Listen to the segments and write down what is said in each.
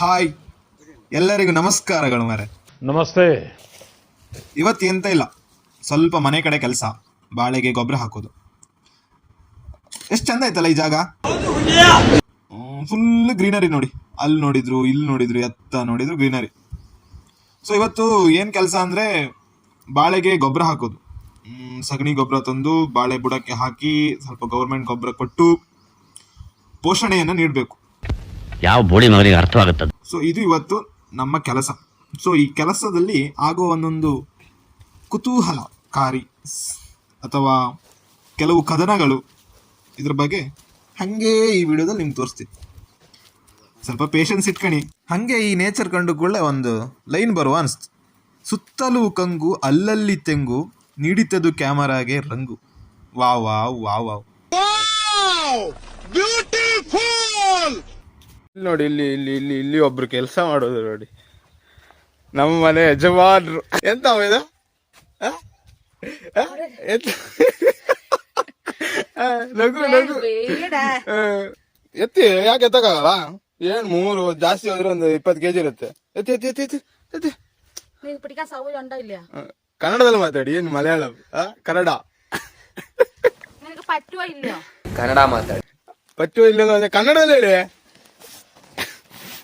Hi. ಎಲ್ಲರಿಗೂ ನಮಸ್ಕಾರಗಳು ಮಾರೆ. ನಮಸ್ತೆ. ಇವತ್ತು ಎಂತ ಇಲ್ಲ. ಸ್ವಲ್ಪ ಮನೆ ಕಡೆ ಕೆಲಸ ಬಾಳೆಗೆ ಗೊಬ್ಬರ ಹಾಕೋದು. ಎಷ್ಟು ಚಂದ ಆಯ್ತಲ್ಲ ಈ ಜಾಗ? ಫುಲ್ ಗ್ರೀನರಿ ನೋಡಿ. ಅಲ್ಲಿ ನೋಡಿದ್ರು ಇಲ್ಲಿ ನೋಡಿದ್ರು ಎತ್ತ ನೋಡಿದ್ರು ಗ್ರೀನರಿ ಸೊ ಇವತ್ತು ಏನು ಕೆಲಸ ಅಂದ್ರೆ ಬಾಳೆಗೆ ಗೊಬ್ಬರ ಹಾಕೋದು. ಸಗಣಿ ಗೊಬ್ಬರ ತಂದು ಬಾಳೆ ಬುಡಕ್ಕೆ ಹಾಕಿ ಸ್ವಲ್ಪ ಗೌರ್ಮೆಂಟ್ ಗೊಬ್ಬರ ಕೊಟ್ಟು ಪೋಷಣೆಯನ್ನು ನೀಡಬೇಕು. ಯಾವ ಬೋಳಿ ಮಗನಿಗೆ ಅರ್ಥವಾಗುತ್ತದೆ? ಸೊ ಇದು ಇವತ್ತು ನಮ್ಮ ಕೆಲಸ. ಸೊ ಈ ಕೆಲಸದಲ್ಲಿ ಆಗುವ ಒಂದೊಂದು ಕುತೂಹಲಕಾರಿ ಅಥವಾ ಕೆಲವು ಕದನಗಳು ಇದ್ರ ಬಗ್ಗೆ ಹಾಗೆ ಈ ವಿಡಿಯೋದಲ್ಲಿ ನಿಮ್ಗೆ ತೋರಿಸ್ತೀನಿ. ಸ್ವಲ್ಪ ಪೇಷನ್ಸ್ ಇಟ್ಕಣಿ. ಹಾಗೆ ಈ ನೇಚರ್ ಕಂಡು ಕೂಡಲೇ ಒಂದು ಲೈನ್ ಬರುವ ಅನಿಸ್ತು. ಸುತ್ತಲೂ ಕಂಗು ಅಲ್ಲಲ್ಲಿ ತೆಂಗು ನೀಡಿತದು ಕ್ಯಾಮರಾಗೆ ರಂಗು. Wow wow wow wow. ಇಲ್ಲಿ ನೋಡಿ ಇಲ್ಲಿ ಇಲ್ಲಿ ಇಲ್ಲಿ ಇಲ್ಲಿ ಒಬ್ರು ಕೆಲಸ ಮಾಡೋದು ನೋಡಿ. ನಮ್ಮ ಮನೆ ಯಜಮಾನ್ರು. ಎಂತ ಇದು? ನಗು ನಗು. ಎತ್ತಿ ಯಾಕೆ ಎತ್ತಕ್ಕಾಗಲ್ಲ? ಏನ್ ಮೂರು ಜಾಸ್ತಿ ಹೋದ್ರೆ ಒಂದು ಇಪ್ಪತ್ತು ಕೆಜಿ ಇರುತ್ತೆ. ಎತ್ತಿ ಎತ್ತಿ ಎತ್ತಿ ಎತ್ತಿ ಎತ್ತಿ. ಕನ್ನಡದಲ್ಲಿ ಮಾತಾಡಿ ಏನ್ ಮಲಯಾಳಂ? ಕನ್ನಡ. ಕನ್ನಡ ಮಾತಾಡಿ. ಪಚ್ಚು ಇಲ್ಲ ಕನ್ನಡದಲ್ಲಿ ಹೇಳಿ.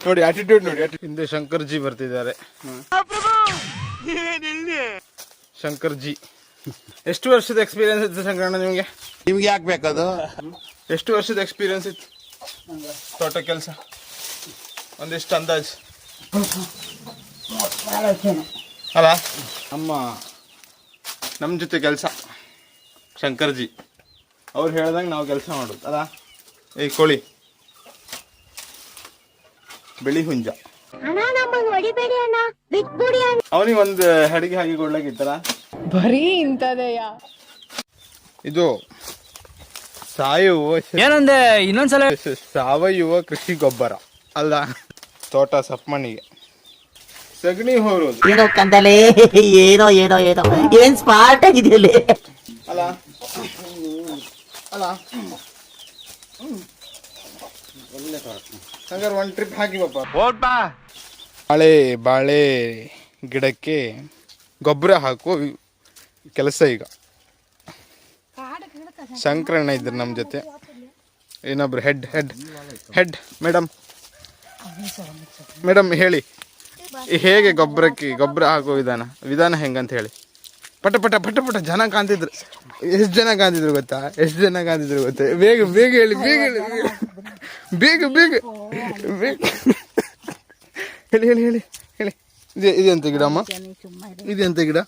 ನೋಡಿ ಆಟಿಟ್ಯೂಡ್ ನೋಡಿ ಹಿಂದೆ ಶಂಕರ್ಜಿ ಬರ್ತಿದ್ದಾರೆ. ಶಂಕರ್ಜಿ. ಎಷ್ಟು ವರ್ಷದ ಎಕ್ಸ್ಪೀರಿಯನ್ಸ್ ಇತ್ತು ಶಂಕರಣ್ಣ ನಿಮಗೆ? ನಿಮ್ಗೆ ಯಾಕೆ ಬೇಕದು? ಎಷ್ಟು ವರ್ಷದ ಎಕ್ಸ್ಪೀರಿಯನ್ಸ್ ಇತ್ತು? ತೋಟ ಕೆಲಸ. ಒಂದಿಷ್ಟು ಅಂದಾಜು. ಅಲ್ಲ ನಮ್ಮ ನಮ್ಮ ಜೊತೆ ಕೆಲಸ. ಶಂಕರ್ಜಿ. ಅವ್ರು ಹೇಳ್ದಂಗೆ ನಾವು ಕೆಲಸ ಮಾಡೋದು. ಅಲ್ಲ ಈ ಕೋಳಿ. ಬಿಳಿ ಹುಂಜ. ಅವನಿಗೆ ಒಂದು ಅಡಿಗೆ ಹಾಕಿ ಕೊಡ್ಲಾಗಿತ್ತರ ಬರೀ ಇಂತದೆಯ ಇದು ಸಾಯುವ ಏನಂದೆ? ಇನ್ನೊಂದ್ಸಲ ಸಾವಯವ ಕೃಷಿ ಗೊಬ್ಬರ. ಅಲ್ಲ ತೋಟ ಸಪ್ಮಣಿಗೆ ಸಗಣಿ ಹೋರೋದು. ಏನೋ ಕಂದಲೆ ಏನೋ ಏನೋ ಏನೋ. ಏನ್ ಸ್ಮಾರ್ಟ್ ಆಗಿದೆಯಲ್ಲಿ? ಅಲ್ಲ. ಅಲ್ಲ. ಹಂಗಾರೆ ಒಂದು ಟ್ರಿಪ್ ಹಾಕಿ ಬಾಳೆ ಬಾಳೆ ಗಿಡಕ್ಕೆ ಗೊಬ್ಬರ ಹಾಕುವ ಕೆಲಸ ಈಗ. ಸಂಕ್ರಣ ಇದ್ರು ನಮ್ಮ ಜೊತೆ. ಇನ್ನೊಬ್ರು head head head madam madam ಹೇಳಿ. ಹೇಗೆ ಗೊಬ್ಬರಕ್ಕೆ ಗೊಬ್ಬರ ಹಾಕೋ ವಿಧಾನ? ವಿಧಾನ ಹೆಂಗಂತ ಹೇಳಿ. ಪಟ ಪಟ ಪಟ ಪಟ ಜನ ಕಾಣ್ತಿದ್ರು. ಎಷ್ಟು ಜನ ಕಾಣ್ತಿದ್ರು ಗೊತ್ತಾ? ಎಷ್ಟು ಜನ ಕಾಣ್ತಿದ್ರು ಗೊತ್ತಾ? ಬೇಗ ಬೇಗ ಹೇಳಿ ಬೇಗ ಹೇಳಿ ಬೇಗ ಬೇಗ ಬೇಗ. ಹೇಳಿ ಹೇಳಿ ಹೇಳಿ ಹೇಳಿ. ಇದು ಇದೆಂತ ಗಿಡ ಅಮ್ಮ. ಇದೆಂತ ಗಿಡ.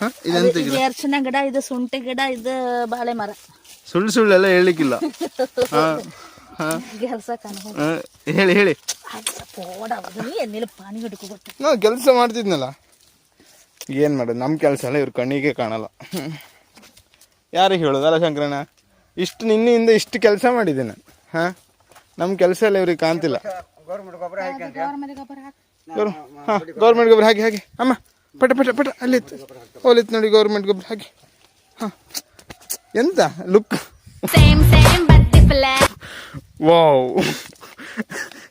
ಹ? ಇದೆಂತ ಗಿಡ. ಅರ್ಶಿನ ಗಿಡ ಇದು ಶುಂಠಿ ಗಿಡ ಇದು ಬಾಳೆ ಮರ. ಸುಳ್ಳು ಸುಳ್ಳೆಲ್ಲ ಹೇಳಲಿಕ್ಕಿಲ್ಲ. ಹಾ ಹೇಳಿ ಹೇಳಿ. ಕೆಲಸ ಮಾಡ್ತಿದ್ನಲ್ಲ. ಏನು ಮಾಡೋದು? ನಮ್ಮ ಕೆಲಸ ಎಲ್ಲ ಇವ್ರ ಕಣ್ಣಿಗೆ ಕಾಣಲ್ಲ. ಯಾರಿಗೆ ಹೇಳೋದಲ್ಲ ಶಂಕರಣ್ಣ ಇಷ್ಟು ನಿನ್ನೆಯಿಂದ ಇಷ್ಟು ಕೆಲಸ ಮಾಡಿದ್ದೇನೆ ಹಾಂ? ನಮ್ಮ ಕೆಲಸ ಎಲ್ಲ ಇವ್ರಿಗೆ ಕಾಣ್ತಿಲ್ಲ. ಗೌರ್ಮೆಂಟ್ ಗೊಬ್ಬರ ಹಾಕಿ ಗೌರ್ ಹಾಂ ಗೌರ್ಮೆಂಟ್ ಗೊಬ್ಬರ ಹಾಕಿ ಹಾಕಿ. ಅಮ್ಮ ಪಟ ಪಟ ಪಟ ಅಲ್ಲಿತ್ತು ಹೋಲಿತ್ತು ನೋಡಿ ಗೌರ್ಮೆಂಟ್ ಗೊಬ್ಬರ ಹಾಕಿ. ಹಾಂ. ಎಂತ? Look wow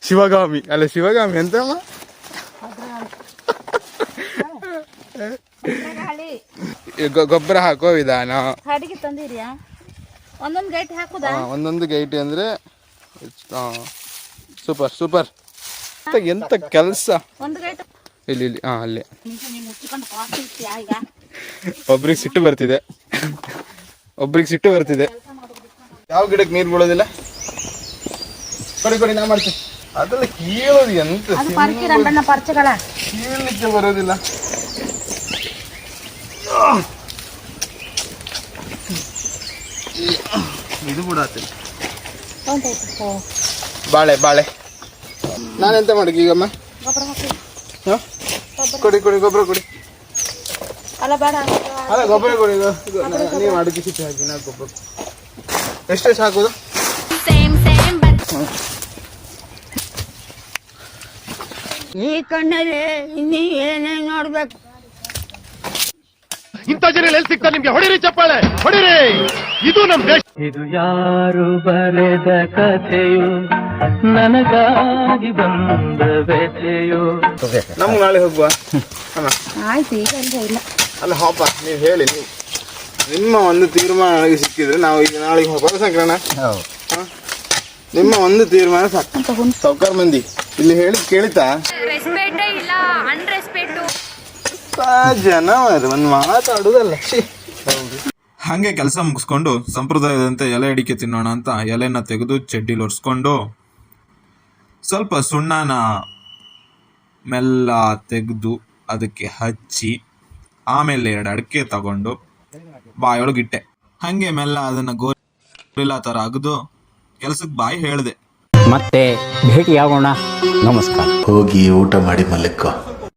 Sivagami. ಅಲ್ಲ ಶಿವಗಾಮಿ ಎಂತಮ್ಮ ಈ ಗೊ- ಗೊಬ್ಬರ ಹಾಕೋ ವಿಧಾನ. ಒಂದೊಂದು ಗೈಟ್ ಹಾಕುದಾ? ಒಂದೊಂದು ಗೈಟಿ ಅಂದ್ರೆ ಸೂಪರ್ ಸೂಪರ್ ಎಂತ ಕೆಲಸ? ಇಲ್ಲಿ ಇಲ್ಲಿ ಹಾಂ ಅಲ್ಲಿ. ಒಬ್ರಿಗೆ ಸಿಟ್ಟು ಬರ್ತಿದೆ. ಒಬ್ರಿಗೆ ಸಿಟ್ಟು ಬರ್ತಿದೆ. ಯಾವ ಗಿಡಕ್ಕೆ ನೀರು ಬೀಳೋದಿಲ್ಲ? ಕೊಡಿ ಕೊಡಿ ನಾ ಮಾಡ್ತೀನಿ. ಅದೆಲ್ಲ ಕೀಳೋದು ಎಂತ ಕೀಳಲಿಕ್ಕೆ ಬರೋದಿಲ್ಲ. ಇದು ಬಿಡತ್ತೆ ಬಾಳೆ ಬಾಳೆ. ನಾನೆಂತ ಮಾಡಕ್ಕೆ ಈಗಮ್ಮ? ಹ? ಕೊಡಿ ಕೊಡಿ ಗೊಬ್ಬರ ಕೊಡಿ. ಅಲ್ಲ ಬೇಡ. ಅಲ್ಲ ಗೊಬ್ಬರ ಕೊಡಿ ನೀವು ಅಡಿಕೆ ಸಿಟ್ಟು ಹಾಕಿ ನಾ ಗೊಬ್ಬರ. ಎಷ್ಟೆಷ್ಟು ಹಾಕೋದು? ಈ ಕಣ್ಣಲ್ಲಿ ಇನ್ನೀ ಏನೇನು ನೋಡ್ಬೇಕು? ಇಂಥ ಜನ ಎಲ್ಲಿ ಸಿಗ್ತಾರೆ ನಿಮ್ಗೆ? ಹೊಡಿರಿ ಚಪ್ಪಾಳೆ ಹೊಡಿರಿ. ಇದು ನಮ್ ದೇಶ. ಇದು ಯಾರು ಬರೆದ ಕಥೆಯು? ನಮ್ಗೆ ನಾಳೆ ಹೋಗುವ. ಅಲ್ಲ ಆಯ್ತು ಈಗ ಅಂದ್ರೆ ಇಲ್ಲ. ಅಲ್ಲ ಹಾಪ ನೀವು ಹೇಳಿ ನೀವು. ನಿಮ್ಮ ಒಂದು ತೀರ್ಮಾನ ನನಗೆ ಸಿಕ್ಕಿದ್ರೆ ನಾವು ಈಗ ನಾಳೆಗೆ ಹೋಗೋದು ಸಂಕ್ರಣ ನಿಮ್ಮ ಒಂದು ತೀರ್ಮಾನ ಸಾಕು. ಸೌಕರ್ ಮಂದಿ. ಇಲ್ಲಿ ಹೇಳಿ ಕೇಳಿತಾ? ರೆಸ್ಪೆಕ್ಟೇ ಇಲ್ಲ ಜನ ಒಂದು ಮಾತಾಡುದಲ್ಲ. ಹಾಗೆ ಕೆಲಸ ಮುಗಿಸ್ಕೊಂಡು ಸಂಪ್ರದಾಯದಂತೆ ಎಲೆ ಅಡಿಕೆ ತಿನ್ನೋಣ ಅಂತ ಎಲೆನ ತೆಗೆದು ಚಡ್ಡಿಲಿ ಒರೆಸ್ಕೊಂಡು ಸ್ವಲ್ಪ ಸುಣ್ಣನ ಮೆಲ್ಲ ತೆಗೆದು ಅದಕ್ಕೆ ಹಚ್ಚಿ ಆಮೇಲೆ ಎರಡು ಅಡಿಕೆ ತಗೊಂಡು ಬಾಯೊಳಗಿಟ್ಟೆ ಹಾಗೆ ಮೆಲ್ಲ ಅದನ್ನ ಗೋರಿಲ್ಲ ಥರ ಅಗದು ಕೆಲಸಕ್ಕೆ ಬಾಯಿ ಹೇಳಿದೆ. ಮತ್ತೆ ಭೇಟಿಯಾಗೋಣ. ನಮಸ್ಕಾರ. ಹೋಗಿ ಊಟ ಮಾಡಿ ಮಲಕ್ಕೋ